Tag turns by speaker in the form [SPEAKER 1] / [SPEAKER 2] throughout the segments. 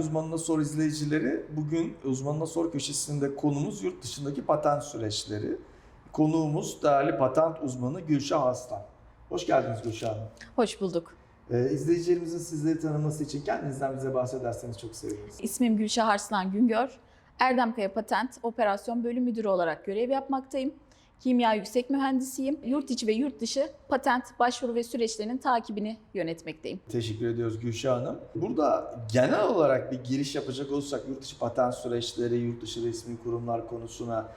[SPEAKER 1] Uzmanına Sor izleyicileri. Bugün Uzmanına Sor köşesinde konumuz yurt dışındaki patent süreçleri. Konuğumuz değerli patent uzmanı Gülşah Aslan. Hoş geldiniz Gülşah Hanım.
[SPEAKER 2] Hoş bulduk.
[SPEAKER 1] Ee, izleyicilerimizin sizleri tanıması için kendinizden bize bahsederseniz çok seviniriz.
[SPEAKER 2] İsmim Gülşah Arslan Güngör. Erdemkaya Patent Operasyon Bölüm Müdürü olarak görev yapmaktayım. Kimya yüksek mühendisiyim. Yurt içi ve yurt dışı patent başvuru ve süreçlerinin takibini yönetmekteyim.
[SPEAKER 1] Teşekkür ediyoruz Gülşah Hanım. Burada genel olarak bir giriş yapacak olursak yurt dışı patent süreçleri, yurt dışı resmi kurumlar konusuna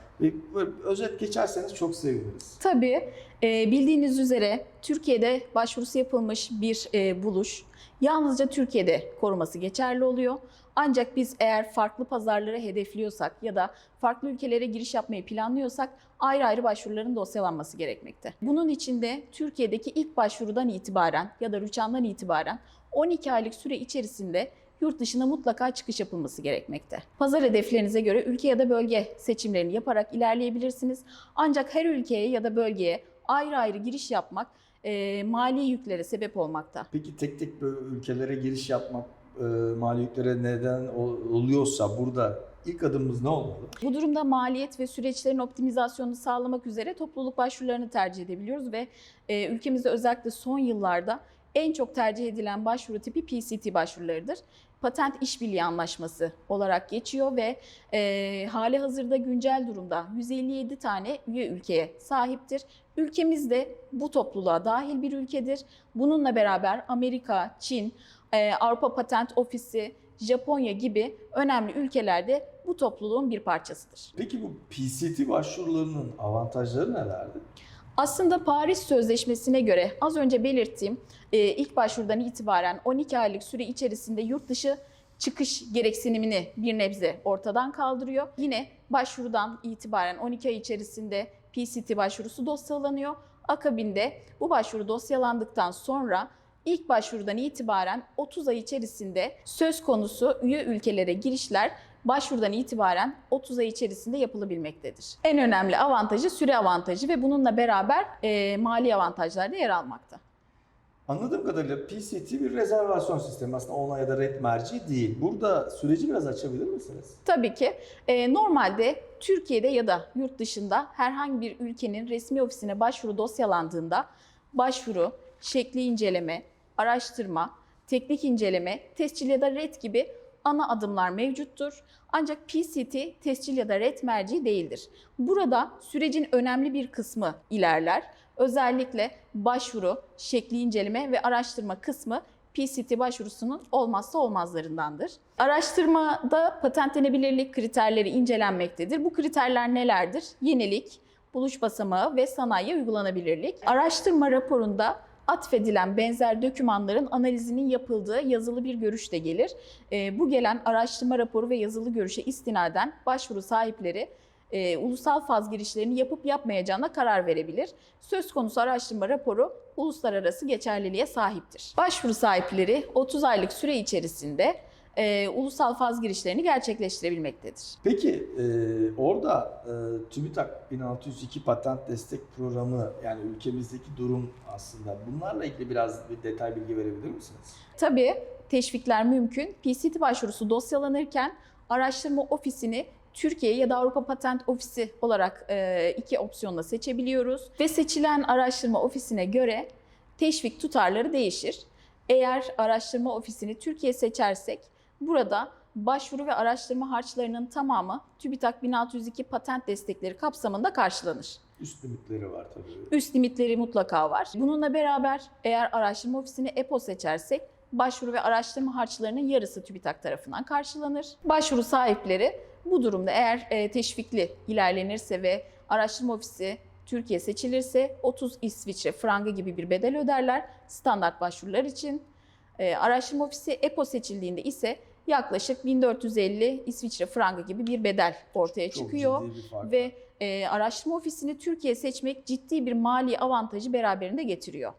[SPEAKER 1] özet geçerseniz çok seviniriz.
[SPEAKER 2] Tabii e, bildiğiniz üzere Türkiye'de başvurusu yapılmış bir e, buluş yalnızca Türkiye'de koruması geçerli oluyor. Ancak biz eğer farklı pazarları hedefliyorsak ya da farklı ülkelere giriş yapmayı planlıyorsak ayrı ayrı başvuruların dosyalanması gerekmekte. Bunun için de Türkiye'deki ilk başvurudan itibaren ya da rüçhandan itibaren 12 aylık süre içerisinde yurt dışına mutlaka çıkış yapılması gerekmekte. Pazar hedeflerinize göre ülke ya da bölge seçimlerini yaparak ilerleyebilirsiniz. Ancak her ülkeye ya da bölgeye ayrı ayrı giriş yapmak e, mali yüklere sebep olmakta.
[SPEAKER 1] Peki tek tek böyle ülkelere giriş yapmak e, mali yüklere neden ol- oluyorsa burada ilk adımımız ne olmalı?
[SPEAKER 2] Bu durumda maliyet ve süreçlerin optimizasyonunu sağlamak üzere topluluk başvurularını tercih edebiliyoruz ve e, ülkemizde özellikle son yıllarda en çok tercih edilen başvuru tipi PCT başvurularıdır. Patent İşbirliği Anlaşması olarak geçiyor ve e, hali hazırda güncel durumda 157 tane üye ülkeye sahiptir. Ülkemiz de bu topluluğa dahil bir ülkedir. Bununla beraber Amerika, Çin, e, Avrupa Patent Ofisi, Japonya gibi önemli ülkelerde bu topluluğun bir parçasıdır.
[SPEAKER 1] Peki bu PCT başvurularının avantajları nelerdi?
[SPEAKER 2] Aslında Paris Sözleşmesi'ne göre az önce belirttiğim e, ilk başvurudan itibaren 12 aylık süre içerisinde yurt dışı çıkış gereksinimini bir nebze ortadan kaldırıyor. Yine başvurudan itibaren 12 ay içerisinde PCT başvurusu dosyalanıyor. Akabinde bu başvuru dosyalandıktan sonra ilk başvurudan itibaren 30 ay içerisinde söz konusu üye ülkelere girişler başvurudan itibaren 30 ay içerisinde yapılabilmektedir. En önemli avantajı süre avantajı ve bununla beraber e, mali avantajlar da yer almakta.
[SPEAKER 1] Anladığım kadarıyla PCT bir rezervasyon sistemi aslında onay ya da red merci değil. Burada süreci biraz açabilir misiniz?
[SPEAKER 2] Tabii ki e, normalde Türkiye'de ya da yurt dışında herhangi bir ülkenin resmi ofisine başvuru dosyalandığında başvuru, şekli inceleme, araştırma, teknik inceleme, tescil ya da red gibi ana adımlar mevcuttur. Ancak PCT tescil ya da red merci değildir. Burada sürecin önemli bir kısmı ilerler. Özellikle başvuru, şekli inceleme ve araştırma kısmı PCT başvurusunun olmazsa olmazlarındandır. Araştırmada patentlenebilirlik kriterleri incelenmektedir. Bu kriterler nelerdir? Yenilik, buluş basamağı ve sanayiye uygulanabilirlik. Araştırma raporunda atfedilen benzer dokümanların analizinin yapıldığı yazılı bir görüş de gelir. Ee, bu gelen araştırma raporu ve yazılı görüşe istinaden başvuru sahipleri e, ulusal faz girişlerini yapıp yapmayacağına karar verebilir. Söz konusu araştırma raporu uluslararası geçerliliğe sahiptir. Başvuru sahipleri 30 aylık süre içerisinde e, ulusal faz girişlerini gerçekleştirebilmektedir.
[SPEAKER 1] Peki e, orada e, TÜBİTAK 1602 patent destek programı yani ülkemizdeki durum aslında bunlarla ilgili biraz bir detay bilgi verebilir misiniz?
[SPEAKER 2] Tabii teşvikler mümkün. PCT başvurusu dosyalanırken araştırma ofisini Türkiye ya da Avrupa Patent Ofisi olarak e, iki opsiyonla seçebiliyoruz. Ve seçilen araştırma ofisine göre teşvik tutarları değişir. Eğer araştırma ofisini Türkiye seçersek burada başvuru ve araştırma harçlarının tamamı TÜBİTAK 1602 patent destekleri kapsamında karşılanır.
[SPEAKER 1] Üst limitleri var tabii.
[SPEAKER 2] Üst limitleri mutlaka var. Bununla beraber eğer araştırma ofisini EPO seçersek başvuru ve araştırma harçlarının yarısı TÜBİTAK tarafından karşılanır. Başvuru sahipleri bu durumda eğer e, teşvikli ilerlenirse ve araştırma ofisi Türkiye seçilirse 30 İsviçre frangı gibi bir bedel öderler standart başvurular için. E, araştırma ofisi EPO seçildiğinde ise yaklaşık 1450 İsviçre frangı gibi bir bedel ortaya
[SPEAKER 1] Çok
[SPEAKER 2] çıkıyor
[SPEAKER 1] bir
[SPEAKER 2] ve e, araştırma ofisini Türkiye seçmek ciddi bir mali avantajı beraberinde getiriyor.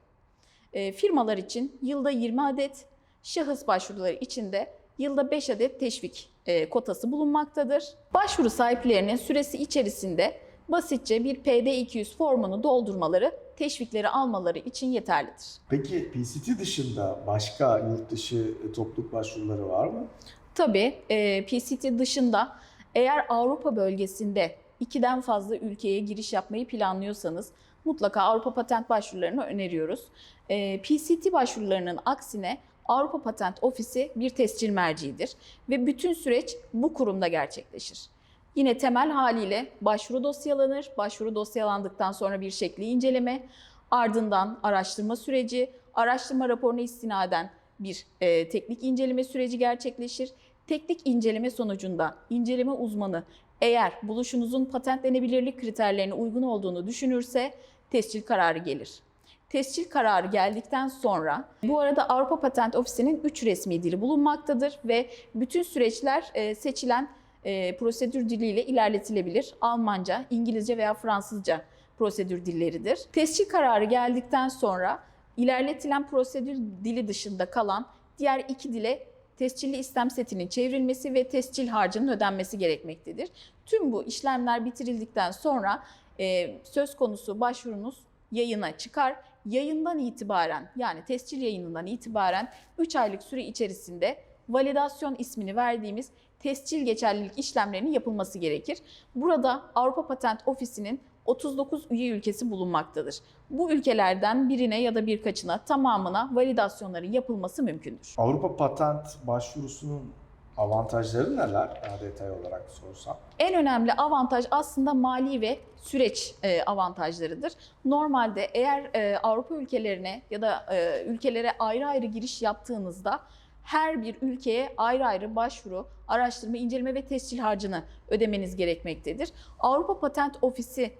[SPEAKER 2] E, firmalar için yılda 20 adet, şahıs başvuruları için de yılda 5 adet teşvik e, kotası bulunmaktadır. Başvuru sahiplerinin süresi içerisinde basitçe bir PD200 formunu doldurmaları, teşvikleri almaları için yeterlidir.
[SPEAKER 1] Peki PCT dışında başka yurt dışı topluluk başvuruları var mı?
[SPEAKER 2] Tabii e, PCT dışında eğer Avrupa bölgesinde ikiden fazla ülkeye giriş yapmayı planlıyorsanız mutlaka Avrupa patent başvurularını öneriyoruz. E, PCT başvurularının aksine Avrupa Patent Ofisi bir tescil merciidir ve bütün süreç bu kurumda gerçekleşir. Yine temel haliyle başvuru dosyalanır. Başvuru dosyalandıktan sonra bir şekli inceleme, ardından araştırma süreci, araştırma raporuna istinaden bir e, teknik inceleme süreci gerçekleşir. Teknik inceleme sonucunda inceleme uzmanı eğer buluşunuzun patentlenebilirlik kriterlerine uygun olduğunu düşünürse tescil kararı gelir. Tescil kararı geldikten sonra bu arada Avrupa Patent Ofisi'nin 3 resmi dili bulunmaktadır ve bütün süreçler e, seçilen e, prosedür diliyle ilerletilebilir. Almanca, İngilizce veya Fransızca prosedür dilleridir. Tescil kararı geldikten sonra ilerletilen prosedür dili dışında kalan diğer iki dile tescilli istem setinin çevrilmesi ve tescil harcının ödenmesi gerekmektedir. Tüm bu işlemler bitirildikten sonra e, söz konusu başvurunuz yayına çıkar. Yayından itibaren yani tescil yayınından itibaren 3 aylık süre içerisinde validasyon ismini verdiğimiz tescil geçerlilik işlemlerinin yapılması gerekir. Burada Avrupa Patent Ofisi'nin 39 üye ülkesi bulunmaktadır. Bu ülkelerden birine ya da birkaçına tamamına validasyonların yapılması mümkündür.
[SPEAKER 1] Avrupa patent başvurusunun avantajları neler? Daha detay olarak sorsam.
[SPEAKER 2] En önemli avantaj aslında mali ve süreç e, avantajlarıdır. Normalde eğer e, Avrupa ülkelerine ya da e, ülkelere ayrı ayrı giriş yaptığınızda her bir ülkeye ayrı ayrı başvuru, araştırma, inceleme ve tescil harcını ödemeniz gerekmektedir. Avrupa Patent Ofisi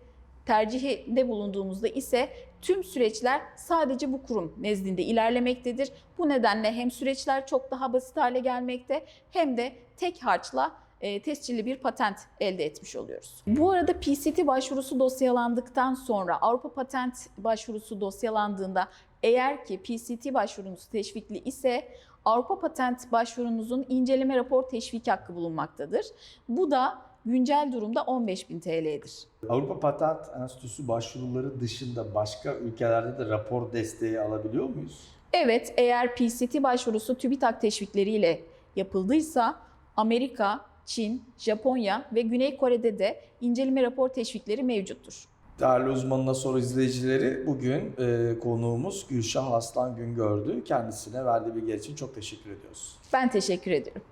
[SPEAKER 2] tercihinde bulunduğumuzda ise tüm süreçler sadece bu kurum nezdinde ilerlemektedir. Bu nedenle hem süreçler çok daha basit hale gelmekte hem de tek harçla e, tescilli bir patent elde etmiş oluyoruz. Bu arada PCT başvurusu dosyalandıktan sonra Avrupa Patent başvurusu dosyalandığında eğer ki PCT başvurunuz teşvikli ise Avrupa Patent başvurunuzun inceleme rapor teşvik hakkı bulunmaktadır. Bu da güncel durumda 15.000 TL'dir.
[SPEAKER 1] Avrupa Patent Enstitüsü başvuruları dışında başka ülkelerde de rapor desteği alabiliyor muyuz?
[SPEAKER 2] Evet, eğer PCT başvurusu TÜBİTAK teşvikleriyle yapıldıysa Amerika, Çin, Japonya ve Güney Kore'de de inceleme rapor teşvikleri mevcuttur.
[SPEAKER 1] Değerli uzmanına soru izleyicileri bugün e, konuğumuz Gülşah Aslan Güngördü. Kendisine verdiği bilgiler için çok teşekkür ediyoruz.
[SPEAKER 2] Ben teşekkür ediyorum.